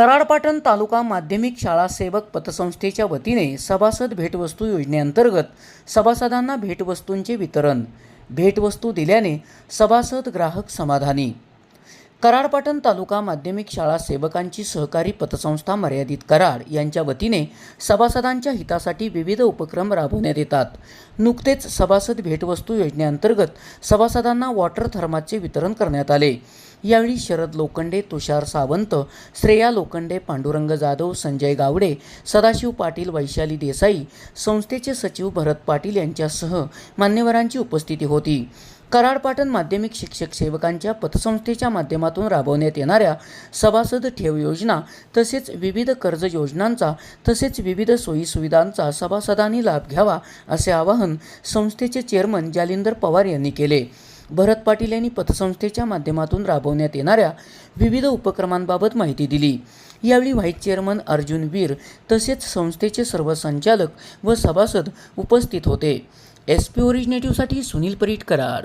कराडपाटण तालुका माध्यमिक शाळा सेवक पतसंस्थेच्या वतीने सभासद भेटवस्तू योजनेअंतर्गत सभासदांना भेटवस्तूंचे वितरण भेटवस्तू दिल्याने सभासद ग्राहक समाधानी कराडपाटण तालुका माध्यमिक शाळा सेवकांची सहकारी पतसंस्था मर्यादित कराड यांच्या वतीने सभासदांच्या हितासाठी विविध उपक्रम राबवण्यात येतात. नुकतेच सभासद भेटवस्तू योजनेअंतर्गत सभासदांना वॉटर थर्माचे वितरण करण्यात आले. यावेळी शरद लोखंडे तुषार सावंत श्रेया लोखंडे पांडुरंग जाधव संजय गावडे सदाशिव पाटील वैशाली देसाई संस्थेचे सचिव भरत पाटील यांच्यासह मान्यवरांची उपस्थिती होती. कराडपाटण माध्यमिक शिक्षक सेवकांच्या पतसंस्थेच्या माध्यमातून राबवण्यात येणाऱ्या सभासद ठेव योजना तसेच विविध कर्ज योजनांचा तसेच विविध सोयीसुविधांचा सभासदांनी लाभ घ्यावा असे आवाहन संस्थेचे चेअरमन जालिंदर पवार यांनी केले. भरत पाटील यांनी पतसंस्थेच्या माध्यमातून राबवण्यात येणाऱ्या विविध उपक्रमांबाबत माहिती दिली. यावेळी व्हाईस चेअरमन अर्जुन वीर तसेच संस्थेचे सर्व संचालक व सभासद उपस्थित होते. एस पी ओरिजिनेटिव्हसाठी सुनील परीट कराड.